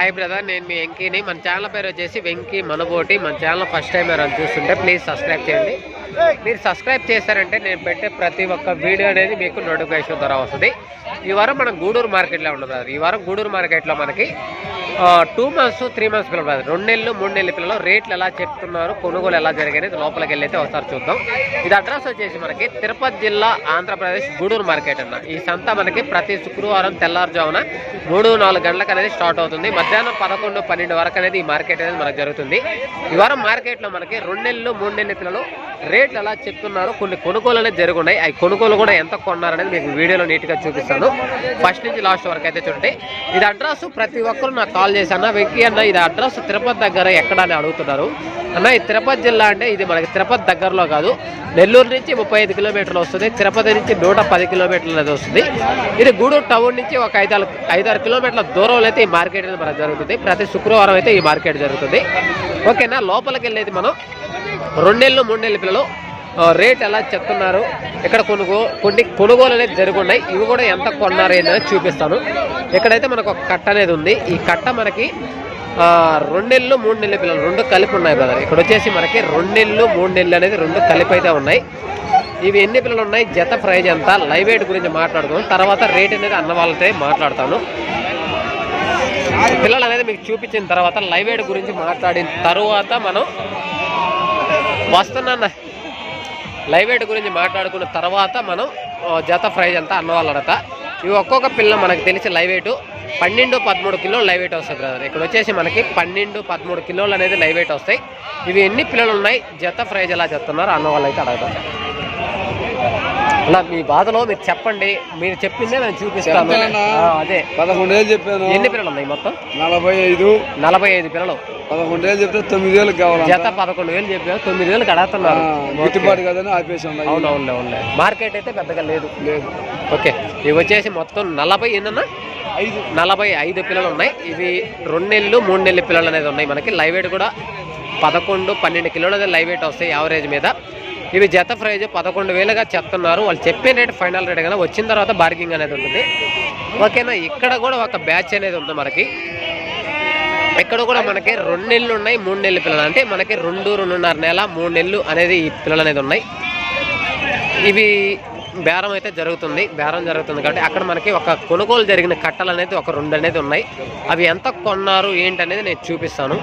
Hi brother నేను మీ వెంకీని. మన channel పేరు వచ్చేసి వెంకీ మనబోటి. మన ఛానల్ ఫస్ట్ టైం ఎవరైనా చూస్తుంటే ప్లీజ్ సబ్స్క్రైబ్ చేయండి. మీరు సబ్స్క్రైబ్ చేశారంటే నేను పెట్టే ప్రతి ఒక్క వీడియో అనేది మీకు నోటిఫికేషన్ ద్వారా వస్తుంది. ఈ వారం మనం గూడూరు మార్కెట్లో ఉండదు బ్రదర్. ఈ వారం గూడూరు మార్కెట్లో మనకి టూ మంత్స్ త్రీ మంత్స్ పిల్లలు రెండు నెలలు మూడు నెలల పిల్లలు రేట్లు ఎలా చెప్తున్నారు కొనుగోలు ఎలా జరిగాయి లోపలికి వెళ్ళైతే ఒకసారి చూద్దాం. ఇది అడ్రస్ వచ్చేసి మనకి తిరుపతి జిల్లా ఆంధ్రప్రదేశ్ గూడూరు మార్కెట్ అన్న. ఈ సంత మనకి ప్రతి శుక్రవారం తెల్లారుజామున మూడు నాలుగు గంటలకు అనేది స్టార్ట్ అవుతుంది. మధ్యాహ్నం పదకొండు పన్నెండు వరకు అనేది ఈ మార్కెట్ అనేది మనకు జరుగుతుంది. ఈ వారం మార్కెట్లో మనకి రెండు నెలలు మూడు నెలల పిల్లలు రేట్లు ఎలా చెప్తున్నారు కొన్ని కొనుగోలు అనేది జరుగున్నాయి. అవి కొనుగోలు కూడా ఎంత కొన్నారనేది మీకు వీడియోలో నీట్గా చూపిస్తాను. ఫస్ట్ నుంచి లాస్ట్ వరకు అయితే చూడండి. ఇది అడ్రస్ ప్రతి ఒక్కరు నాకు కాల్ చేసి అన్న వెంకీ అన్న ఇది అడ్రస్ తిరుపతి దగ్గర ఎక్కడ అని అడుగుతున్నారు. అన్న ఇది తిరుపతి జిల్లా అంటే ఇది మనకి తిరుపతి దగ్గరలో కాదు. నెల్లూరు నుంచి ముప్పై ఐదు కిలోమీటర్లు వస్తుంది. తిరుపతి నుంచి నూట పది కిలోమీటర్లు అనేది వస్తుంది. ఇది గూడూరు టౌన్ నుంచి ఒక ఐదారు ఐదారు కిలోమీటర్ల దూరంలో అయితే ఈ మార్కెట్ అనేది మనకు జరుగుతుంది. ప్రతి శుక్రవారం అయితే ఈ మార్కెట్ జరుగుతుంది. ఓకేనా? లోపలికి వెళ్ళేది మనం. రెండు నెలలు మూడు నెలల పిల్లలు. రేట్ ఎలా చెప్తున్నారు? ఇక్కడ కొనుగో కొన్ని కొనుగోలు అనేది జరుగున్నాయి. ఇవి కూడా ఎంత కొన్నారు అనేది చూపిస్తాను. ఇక్కడైతే మనకు ఒక కట్ట అనేది ఉంది. ఈ కట్ట మనకి రెండు నెలలు మూడు నెలల పిల్లలు రెండు కలిపి ఉన్నాయి బ్రదర్ ఇక్కడ వచ్చేసి మనకి రెండు నెలలు మూడు నెలలు అనేది రెండు కలిపి అయితే ఉన్నాయి. ఇవి ఎన్ని పిల్లలు ఉన్నాయి? జత ప్రైజ్ ఎంత? లైవ్ వెయిట్ గురించి మాట్లాడుతాను తర్వాత రేట్ అనేది అన్న వాళ్ళతో మాట్లాడతాను. పిల్లలు అనేది మీకు చూపించిన తర్వాత లైవ్ వెయిట్ గురించి మాట్లాడిన తర్వాత మనం వస్తున్నా లైవ్ వెయిట్ గురించి మాట్లాడుకున్న తర్వాత మనం జత ప్రైజ్ అంతా అన్న వాళ్ళు అడత ఇవి ఒక్కొక్క పిల్ల మనకు తెలిసి లైవ్ వెయిట్ పన్నెండు పదమూడు కిలోలు లైవ్ వెయిట్ వస్తాయి బ్రదర్ ఇక్కడ వచ్చేసి మనకి పన్నెండు పదమూడు కిలోలు అనేది లైవ్ వెయిట్ వస్తాయి. ఇవి ఎన్ని పిల్లలు ఉన్నాయి? జత ప్రైజ్ ఎలా చెప్తున్నారు అన్న వాళ్ళు అయితే అడగదాం. అలా మీ బాధలో మీరు చెప్పండి. మీరు చెప్పిందే నేను చూపిస్తాను. అదే. పదకొండేళ్ళు చెప్పాను. ఎన్ని పిల్లలు ఉన్నాయి మొత్తం? నలభై ఐదు. నలభై ఐదు పిల్లలు. పదకొండేళ్ళు చెప్తే తొమ్మిది వేలకు కావాలి జత పదకొండు వేలు చెప్పారు తొమ్మిది వేలకు అడుగుతున్నారు గిట్టుబాటు కదని ఆపేసాం. అవును అవునులే అవునులే. మార్కెట్ అయితే పెద్దగా లేదు. లేదు. ఓకే. ఇవి వచ్చేసి మొత్తం నలభై ఎన్నన్నా? ఐదు. నలభై ఐదు పిల్లలు ఉన్నాయి. ఇవి రెండు నెలలు మూడు నెలల పిల్లలు అనేది ఉన్నాయి మనకి. లైవ్ వెయిట్ కూడా పదకొండు పన్నెండు కిలోలు లైవ్ వెయిట్ వస్తాయి యావరేజ్ మీద. ఇవి జత ప్రైజ్ పదకొండు వేలుగా చెప్తున్నారు. వాళ్ళు చెప్పే రేట్ ఫైనల్ రేట్ కదా వచ్చిన తర్వాత బార్గింగ్ అనేది ఉంటుంది. ఓకేనా? ఇక్కడ కూడా ఒక బ్యాచ్ అనేది ఉంది మనకి. ఇక్కడ కూడా మనకి రెండు నెలలు ఉన్నాయి మూడు నెలలు పిల్లలు. అంటే మనకి రెండు రెండున్నర నెల మూడు నెలలు అనేది ఈ పిల్లలు అనేది ఉన్నాయి. ఇవి బేరం అయితే జరుగుతుంది బేరం జరుగుతుంది కాబట్టి అక్కడ మనకి ఒక కొనుగోలు జరిగిన కట్టలు అనేది ఒక రెండు అనేది ఉన్నాయి. అవి ఎంత కొన్నారు ఏంటి అనేది నేను చూపిస్తాను.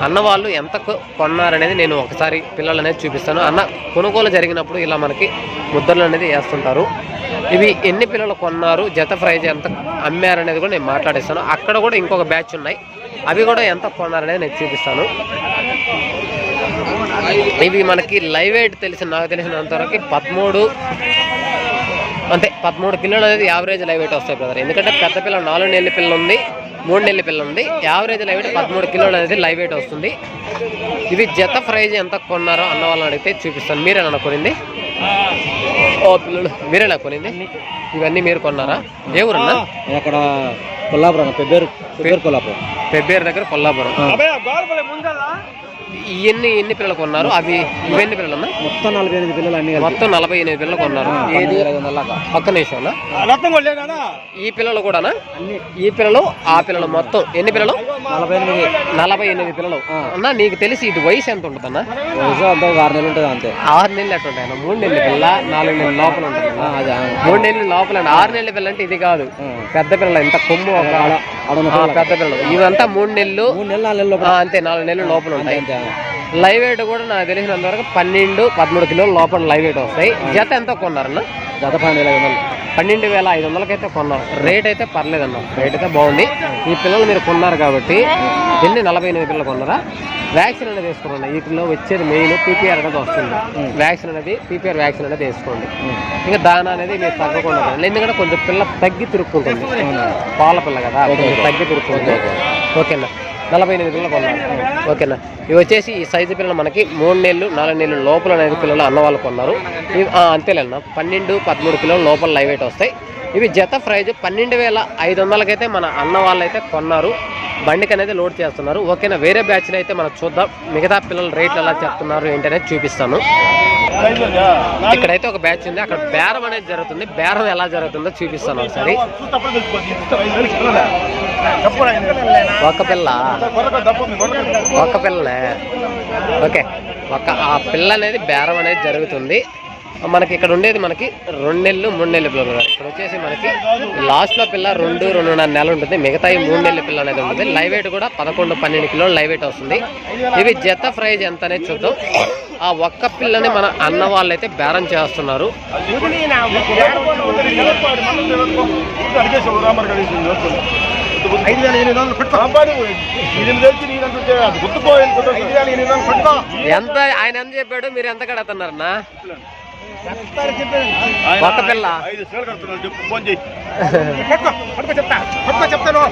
అన్న వాళ్ళు ఎంత కొ- నేను ఒకసారి పిల్లలు అనేది చూపిస్తాను. అన్న కొనుగోలు జరిగినప్పుడు ఇలా మనకి ముద్రలు అనేది వేస్తుంటారు. ఇవి ఎన్ని పిల్లలు కొన్నారు జత ప్రైజ్ ఎంత అమ్మారు అనేది కూడా నేను మాట్లాడిస్తాను. అక్కడ కూడా ఇంకొక బ్యాచ్ ఉన్నాయి. అవి కూడా ఎంత కొన్నారనేది నేను చూపిస్తాను. ఇవి మనకి లైవ్ ఎయిట్ తెలిసిన నాకు తెలిసినంతవరకు పదమూడు అంతే పదమూడు కిలోలు అనేది యావరేజ్ లైవ్ ఎయిట్ వస్తాయి బ్రదర్. ఎందుకంటే పెద్ద పిల్ల నాలుగు నెలల పిల్ల ఉంది మూడు నెలల పిల్ల ఉంది. యావరేజ్ లైవ్ ఎయిట్ పదమూడు కిలోలు అనేది లైవ్ ఎయిట్ వస్తుంది. ఇవి జత ప్రైజ్ ఎంత కొన్నారో అన్న వాళ్ళని అడిగితే చూపిస్తాను. మీరేనా కొనింది? ఓ పిల్లలు మీరేనా కొనింది? ఇవన్నీ మీరు కొన్నారా? ఏ ఊరన్నా? అక్కడ కొల్లాపురం పెబ్బేరు పెబ్బేరు కొల్లాపురం. పెబ్బేరు దగ్గర కొల్లాపురం. ఎన్ని ఎన్ని పిల్లలు కొన్నారు? అవి ఇవెన్ని పిల్లలు అన్నా మొత్తం నలభై ఎనిమిది పిల్లలు అన్ని మొత్తం నలభై ఎనిమిది పిల్లలు కొన్నారు. ఏది. ఒక్క నిమిషం ఈ పిల్లలు కూడానా? ఈ పిల్లలు ఆ పిల్లలు మొత్తం ఎన్ని పిల్లలు? నలభై ఎనిమిది. నలభై ఎనిమిది పిల్లలు. అన్న నీకు తెలిసి ఇది వయసు ఎంత ఉంటుందన్న? వయసు అంతా ఒక ఆరు నెలలు ఉంటుంది అంతే. ఆరు నెలలు ఎట్లా ఉంటాయి అన్న మూడు నెలల పిల్ల నాలుగు నెలల లోపల ఉంటుంది మూడు నెలల లోపల. ఆరు నెలల పిల్ల అంటే ఇది కాదు. పెద్ద పిల్లలు ఇంత కొమ్ము. పెద్ద పిల్లలు. ఇవంతా మూడు నెలలు మూడు నెలలు నాలుగు నెలలు ఆ, అంతే నాలుగు నెలలు లోపల ఉంటాయి. లైవ్ వెయిట్ కూడా నాకు తెలిసినంత వరకు పన్నెండు పదమూడు కిలోల లోపల లైవ్ వెయిట్ వస్తాయి. జత ఎంత కొన్నారన్న? గత పన్నెండు వేల ఐదు వందలు. పన్నెండు వేల ఐదు వందలకైతే కొన్నారు. రేట్ అయితే పర్లేదన్న. రేట్ అయితే బాగుంది. ఈ పిల్లలు మీరు కొన్నారు కాబట్టి ఎన్ని? నలభై ఎనిమిది పిల్లలు కొన్నారా? వ్యాక్సిన్ అనేది వేసుకోండి. వీటిలో వచ్చేది మెయిన్ పీపీఆర్ అనేది వస్తుంది. వ్యాక్సిన్ అనేది పీపీఆర్ వ్యాక్సిన్ అనేది వేసుకోండి. ఇంకా దాన అనేది మీరు తగ్గకుండా. ఎందుకంటే కొంచెం పిల్ల తగ్గి తిరుక్కుంటుంది. పాల పిల్ల కదా తగ్గి తిరుక్కుంటుంది. ఓకేనా? నలభై ఎనిమిది పిల్లలు కొన్నారు. ఓకేనా? ఇవి వచ్చేసి ఈ సైజు పిల్లలు మనకి మూడు నెలలు నాలుగు నెలలు లోపల అనేది పిల్లలు అన్న వాళ్ళు కొన్నారు. ఇవి అంతేలేనా? పన్నెండు పదమూడు కిలోలు లోపల లైవ్ వెయిట్ వస్తాయి. ఇవి జత ప్రైజ్ పన్నెండు వేల ఐదు వందలకైతే మన అన్న వాళ్ళైతే కొన్నారు. బండికి అనేది లోడ్ చేస్తున్నారు. ఓకేనా? వేరే బ్యాచ్లో అయితే మనం చూద్దాం. మిగతా పిల్లల రేట్లు ఎలా చెప్తున్నారు ఏంటనేది చూపిస్తాను. ఇక్కడైతే ఒక బ్యాచ్ ఉంది. అక్కడ బేరం అనేది జరుగుతుంది. బేరం ఎలా జరుగుతుందో చూపిస్తాను ఒకసారి. ఒక పిల్ల. ఒక పిల్లనే. ఓకే. ఒక ఆ పిల్ల అనేది బేరం అనేది జరుగుతుంది. మనకి ఇక్కడ ఉండేది మనకి రెండు నెలలు మూడు నెలల పిల్లలు ఇక్కడ వచ్చేసి మనకి లాస్ట్లో పిల్ల రెండు రెండున్నర నెలలు ఉంటుంది. మిగతా ఈ మూడు నెలల పిల్ల అనేది ఉంటుంది. లైవ్ వెయిట్ కూడా పదకొండు పన్నెండు కిలోలు లైవ్ వెయిట్ వస్తుంది. ఇవి జత ప్రైజ్ ఎంత అనేది చూద్దాం. ఆ ఒక్క పిల్లని మన అన్న వాళ్ళైతే బేరం చేస్తున్నారు. ఎంత ఆయన ఎంత చెప్పాడు? మీరు ఎంత కడతన్నారన్నా? ఒక్క పిల్ల ఐదు సేలు కడుతున్నాను చెప్పు ఫోన్ చేయి పట్టుకో పట్టుకో చెప్తా పట్టుకో చెప్తాను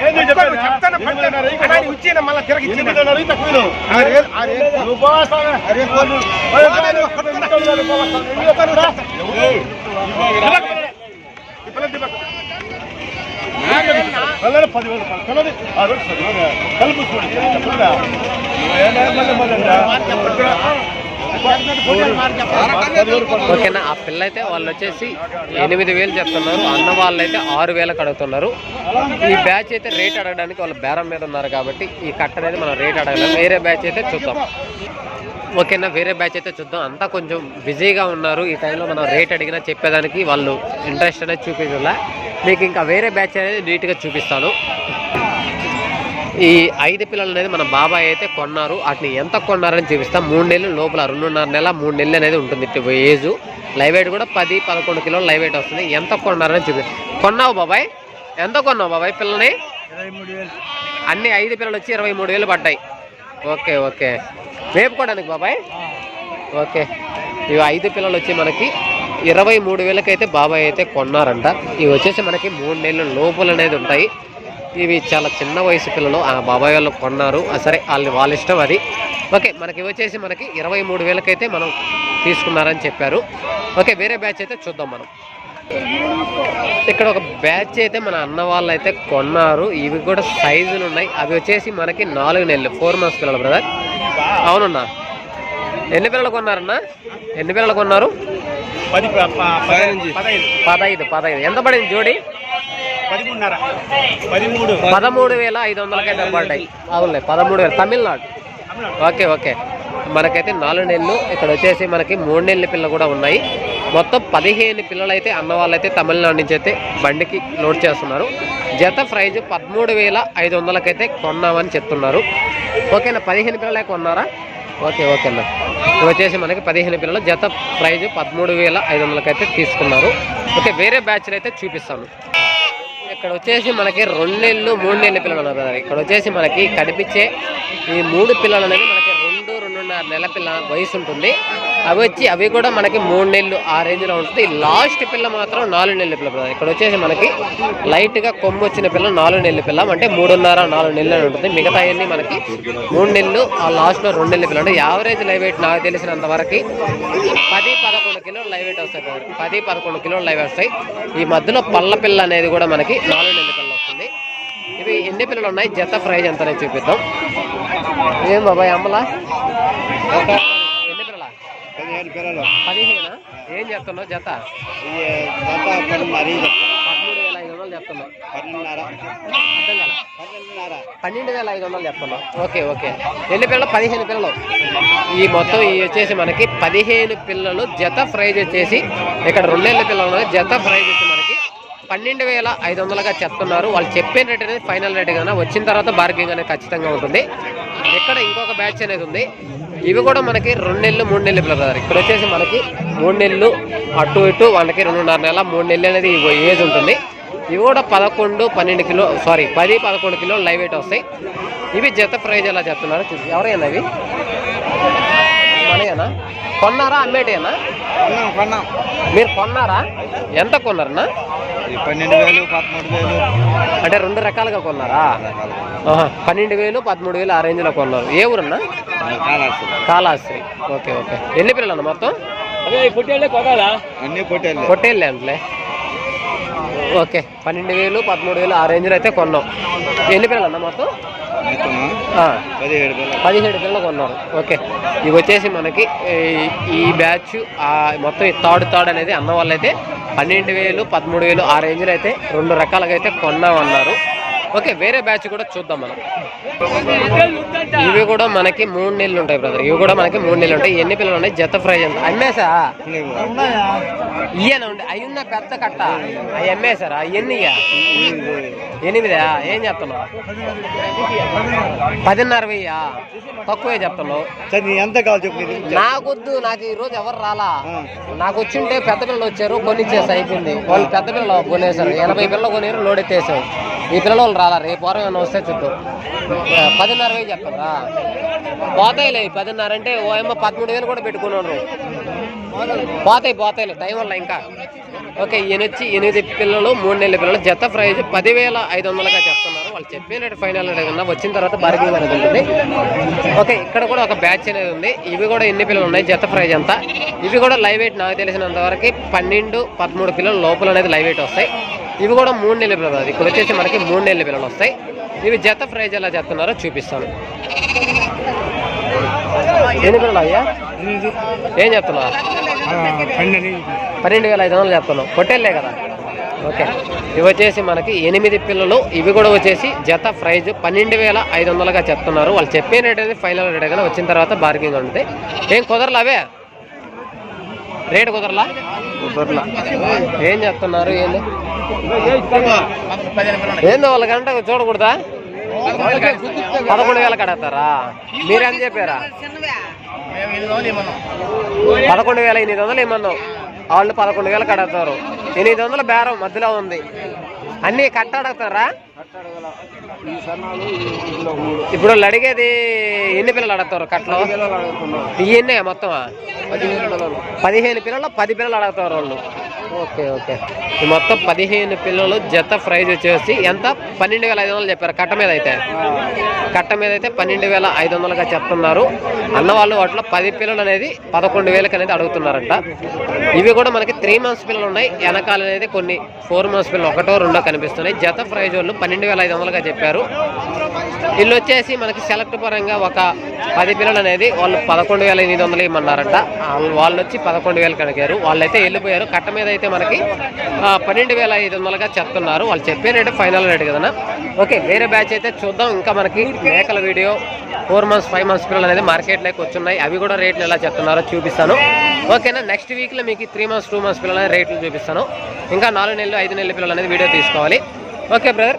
ఏంది చెప్పాను చెప్తాను పట్టుకో ఇచ్చిన మళ్ళీ తిరిగి పదివేలు కలుపు చూడండి ఓకేనా ఆ పిల్ల అయితే వాళ్ళు వచ్చేసి ఎనిమిది వేలు చెప్తున్నారు. అన్న వాళ్ళు అయితే ఆరు వేలకు అడుగుతున్నారు. ఈ బ్యాచ్ అయితే రేట్ అడగడానికి వాళ్ళు బేరం మీద ఉన్నారు కాబట్టి ఈ కట్ట అనేది మనం రేట్ అడగలేం వేరే బ్యాచ్ అయితే చూద్దాం. ఓకేనా వేరే బ్యాచ్ అయితే చూద్దాం. అంతా కొంచెం బిజీగా ఉన్నారు. ఈ టైంలో మనం రేట్ అడిగినా చెప్పేదానికి వాళ్ళు ఇంట్రెస్ట్ అనేది చూపించలే. మీకు ఇంకా వేరే బ్యాచ్ అనేది నీట్గా చూపిస్తాను. ఈ ఐదు పిల్లలు అనేది మన బాబాయ్ అయితే కొన్నారు. వాటిని ఎంత కొన్నారని చూపిస్తాం. మూడు నెలలు లోపల రెండున్నర నెల మూడు నెలలు అనేది ఉంటుంది ఏజ్. లైవ్ వెయిట్ కూడా పది పదకొండు కిలోలు లైవ్ వెయిట్ వస్తుంది. ఎంత కొన్నారని చూపి కొన్నావు బాబాయ్? ఎంత కొన్నావు బాబాయ్ పిల్లని అన్ని ఐదు పిల్లలు వచ్చి ఇరవై మూడు వేలు పడ్డాయి. Okay okay. వేపుకోవడానికి బాబాయ్? ఓకే. ఇవి ఐదు పిల్లలు వచ్చి మనకి ఇరవై మూడు వేలకైతే బాబాయ్ అయితే కొన్నారంట. ఇవి వచ్చేసి మనకి మూడు నెలలు లోపల అనేది ఉంటాయి. ఇవి చాలా చిన్న వయసు పిల్లలు ఆ బాబాయ్ వాళ్ళు కొన్నారు. సరే వాళ్ళ వాళ్ళ ఇష్టం అది. ఓకే మనకి వచ్చేసి మనకి ఇరవై మూడు వేలకైతే మనం తీసుకున్నారని చెప్పారు. ఓకే వేరే బ్యాచ్ అయితే చూద్దాం మనం. ఇక్కడ ఒక బ్యాచ్ అయితే మన అన్న వాళ్ళు అయితే కొన్నారు. ఇవి కూడా సైజులు ఉన్నాయి. అవి వచ్చేసి మనకి నాలుగు నెలలు ఫోర్ మంత్స్ పిల్లలు బ్రదర్ అవునన్నా? ఎన్ని పిల్లలు కొన్నారన్నా? ఎన్ని పిల్లలు కొన్నారు? పది పదహైదు. పదహైదు పదహైదు. ఎంత పడింది జోడి? పదిమూడున్నర. పదిమూడు. పదమూడు వేల ఐదు వందలకైతే పడ్డాయి అవునులే పదమూడు వేలు తమిళనాడు. Okay okay. మనకైతే నాలుగు నెలలు ఇక్కడ వచ్చేసి మనకి మూడు నెలల పిల్లలు కూడా ఉన్నాయి. మొత్తం పదిహేను పిల్లలు అయితే అన్న వాళ్ళైతే తమిళనాడు నుంచి అయితే బండికి లోడ్ చేస్తున్నారు. జత ప్రైజ్ పదమూడు వేల ఐదు వందలకైతే కొన్నామని చెప్తున్నారు. ఓకేనా పదిహేను పిల్లలే కొన్నారా? ఓకే ఓకే అన్న. ఇవి వచ్చేసి మనకి పదిహేను పిల్లలు జత ప్రైజ్ పదమూడు వేల ఐదు వందలకైతే తీసుకున్నారు. ఓకే వేరే బ్యాచ్లు అయితే చూపిస్తాను. ఇక్కడ వచ్చేసి మనకి రెండు నెలలు మూడు నెలల పిల్లలు ఉన్నారు కదా. ఇక్కడ వచ్చేసి మనకి కనిపించే ఈ మూడు పిల్లలు అనేది మనకి ఆరు నెలల నెల పిల్ల వయసు ఉంటుంది అవి వచ్చి అవి కూడా మనకి మూడు నెలలు ఆ రేంజ్లో ఉంటుంది. లాస్ట్ పిల్ల మాత్రం నాలుగు నెలల పిల్ల ఇక్కడ వచ్చేసి మనకి లైట్గా కొమ్ము వచ్చిన పిల్ల నాలుగు నెలల పిల్ల. అంటే మూడున్నర నాలుగు నెలలు అని ఉంటుంది. మిగతా అన్నీ మనకి మూడు నెలలు ఆ లాస్ట్లో రెండు నెలల పిల్ల. అంటే యావరేజ్ లైవ్ వెయిట్ నాకు తెలిసినంత వరకు పది పదకొండు కిలోలు లైవ్ వెయిట్ వస్తాయి పది పదకొండు కిలోలు లైవ్ వస్తాయి. ఈ మధ్యలో పళ్ళ పిల్ల అనేది కూడా మనకి నాలుగు నెలల పిల్ల వస్తుంది. ఇవి ఎన్ని పిల్లలు ఉన్నాయి? జత ప్రైజ్ ఎంత చూపిద్దాం. ఏం బాబాయ్ అమ్మలా? ఎన్ని పిల్లల? పదిహేను పిల్లలు. పదిహేనా? ఏం చెప్తున్నావు జత. పదమూడు వేల ఐదు వందలు చెప్తున్నావు. పన్నెండు వేల ఐదు వందలు చెప్తున్నావు. Okay okay. ఎన్ని పిల్లలు? పదిహేను పిల్లలు. ఈ మొత్తం ఈ వచ్చేసి మనకి పదిహేను పిల్లలు జత ప్రైజ్ వచ్చేసి ఇక్కడ రెండేళ్ళ పిల్లలు ఉన్నాయి జత ప్రైజ్ వచ్చి మనకి పన్నెండు వేల ఐదు వందలుగా చెప్తున్నారు. వాళ్ళు చెప్పిన రేట్ అనేది ఫైనల్ రేట్ కదా వచ్చిన తర్వాత బార్గింగ్ అనేది ఖచ్చితంగా ఉంటుంది. ఇక్కడ ఇంకొక బ్యాచ్ అనేది ఉంది. ఇవి కూడా మనకి రెండు నెలలు మూడు నెలలు పిల్లలు బ్రదర్ ఇక్కడ వచ్చేసి మనకి మూడు నెలలు అటు ఇటు వాళ్ళకి రెండున్నర నెల మూడు నెలలు అనేది ఏజ్ ఉంటుంది. ఇవి కూడా పదకొండు పన్నెండు కిలో సారీ పది పదకొండు కిలో లైవ్ వెయిట్ వస్తాయి. ఇవి జత ప్రైజ్ ఎలా చెప్తున్నారు చూసి ఎవరైనా ఇవి? మనయేనా? కొన్నారా అమ్మేటేనా మీరు కొన్నారా? ఎంత కొన్నారన్నా? పన్నెండు వేలు పదమూడు వేలు. అంటే రెండు రకాలుగా కొన్నారా? పన్నెండు వేలు పదమూడు వేలు ఆ రేంజ్లో కొన్నారు. ఏ ఊరన్నా? Kalashri okay okay. ఎన్ని పిల్లలు మొత్తం? అన్ని పొట్టేళ్ళే. పొట్టేళ్ళే అంటలే ఓకే పన్నెండు వేలు పదమూడు వేలు ఆ రేంజ్లో అయితే కొన్నాం. ఎన్ని పిల్లలు అన్న మొత్తం పదిహేడు పిల్లలు. కొన్నారు. ఓకే. ఇవి వచ్చేసి మనకి ఈ- ఈ బ్యాచ్ మొత్తం ఈ థర్డ్ థర్డ్ అనేది అన్న వాళ్ళైతే పన్నెండు వేలు పదమూడు వేలు ఆ రేంజ్లో అయితే రెండు రకాలుగా అయితే కొన్నామన్నారు. ఓకే వేరే బ్యాచ్ కూడా చూద్దాం మనం. ఇవి కూడా మనకి మూడు నెలలు ఉంటాయి బ్రదర్ ఇవి కూడా మనకి మూడు నెలలు ఉంటాయి. ఎన్ని పిల్లలు ఉన్నాయి? జత ఫ్రై ఎంత? అమ్మేసా ఇయ్యన ఉండే? అవి ఉన్న పెద్ద కట్ట? అవి అమ్మేశారా ఎన్ని ఎనిమిదా? ఏం చెప్తున్నావు పదిన్నర వెయ్యా? తక్కువే చెప్తున్నావు. ఎంత కావాలి చెప్పు నాకొద్దు నాకు ఈ రోజు ఎవరు రాలా? నాకు వచ్చింటే పెద్ద పిల్లలు వచ్చారు కొనిచ్చేసి అయిపోయింది. వాళ్ళు పెద్ద పిల్లలు కొనేసారు ఎనభై పిల్లలు కొనేరు లోడ్ ఎత్తేసారు. ఈ పిల్లలు వాళ్ళు రాలా రేపు వారం ఏమైనా వస్తే చూద్దాం. పదిన్నర వేలు చెప్పరా పోతాయిలే పదిన్నర అంటే ఓ ఏమో పదమూడు వేలు కూడా పెట్టుకున్నాను పోతాయి పోతాయిలే టైం వల్ల ఇంకా. ఓకే ఈయన వచ్చి ఎనిమిది పిల్లలు మూడు నెలల పిల్లలు జత ప్రైజ్ పదివేల ఐదు వందలుగా చెప్తున్నారు. వాళ్ళు చెప్పే రేటు ఫైనల్ కన్నా వచ్చిన తర్వాత బార్గెనింగ్ అనేది ఉంటుంది. ఓకే ఇక్కడ కూడా ఒక బ్యాచ్ అనేది ఉంది. ఇవి కూడా ఎన్ని పిల్లలు ఉన్నాయి జత ప్రైజ్ ఎంత? ఇవి కూడా లైవ్ ఎయిట్ నాకు తెలిసినంత వరకు పన్నెండు పదమూడు పిల్లలు లోపల అనేది లైవ్ ఎయిట్ వస్తాయి. ఇవి కూడా మూడు నెలల పిల్లలు అది ఇక్కడ వచ్చేసి మనకి మూడు నెలల పిల్లలు వస్తాయి. ఇవి జత ప్రైజ్ ఎలా చెప్తున్నారో చూపిస్తాను. ఎన్ని పిల్లలు అయ్యా? ఏం చెప్తున్నావు పన్నెండు. వేల ఐదు వందలు చెప్తున్నావు పొట్టేళ్ళే కదా? ఓకే. ఇవి వచ్చేసి మనకి ఎనిమిది పిల్లలు. ఇవి కూడా వచ్చేసి జత ప్రైజ్ పన్నెండు వేల ఐదు వందలుగా చెప్తున్నారు. వాళ్ళు చెప్పే రేట్ అనేది ఫైనల్ రేట్ కానీ వచ్చిన తర్వాత బార్గింగ్ ఉంటుంది. ఏం కుదరలా అవే? రేట్ కుదరలా? కుదరలా ఏం చేస్తున్నారు? ఏంది? ఏందో వాళ్ళ గంట చూడకూడదా? పదకొండు వేలు కడతారా? మీరేం చెప్పారా? పదకొండు వేల ఎనిమిది వందలు ఏమన్నావు? వాళ్ళు పదకొండు వేలు కడతారు. ఎనిమిది వందల బేరం మధ్యలో ఉంది. అన్నీ కట్ట అడుగుతారా ఇప్పుడు వాళ్ళు అడిగేది ఎన్ని పిల్లలు అడుగుతారు కట్టలో ఇవన్నీ మొత్తం పదిహేను పిల్లలు పది పిల్లలు అడుగుతారు వాళ్ళు. Okay okay. ఈ మొత్తం పదిహేను పిల్లలు జత ప్రైజ్ వచ్చేసి ఎంత? పన్నెండు వేల ఐదు వందలు చెప్పారు. కట్ట మీద అయితే. కట్ట మీద అయితే పన్నెండు వేల ఐదు వందలుగా చెప్తున్నారు. అన్నవాళ్ళు వాటిలో పది పిల్లలు అనేది పదకొండు వేలకు అనేది అడుగుతున్నారంట. ఇవి కూడా మనకి త్రీ మంత్స్ పిల్లలు ఉన్నాయి. వెనకాల అనేది కొన్ని ఫోర్ మంత్స్ పిల్లలు ఒకటో రెండో కనిపిస్తున్నాయి. జత ప్రైజ్ వాళ్ళు పన్నెండు వేల ఐదు వందలుగా చెప్పారు. వీళ్ళు వచ్చేసి మనకి సెలెక్ట్ పరంగా ఒక పది పిల్లలు అనేది వాళ్ళు పదకొండు వేల ఎనిమిది వందలు ఇమ్మన్నారంట వాళ్ళు- వచ్చి పదకొండు వేలు కడిగారు. వాళ్ళైతే వెళ్ళిపోయారు. కట్ట మీద అయితే మనకి పన్నెండు వేల ఐదు వందలుగా చెప్తున్నారు. వాళ్ళు చెప్పే రేటు ఫైనల్ రేటు కదనా ఓకే వేరే బ్యాచ్ అయితే చూద్దాం. ఇంకా మనకి మేకల video four months five months పిల్లలు అనేది మార్కెట్లోకి వచ్చున్నాయి. అవి కూడా రేట్లు ఎలా చెప్తున్నారో చూపిస్తాను. ఓకేనా నెక్స్ట్ వీక్లో మీకు త్రీ మంత్స్ టూ మంత్స్ పిల్లలు రేట్లు చూపిస్తాను. ఇంకా నాలుగు నెలలు ఐదు నెలల పిల్లలు అనేది వీడియో తీసుకోవాలి. Okay brother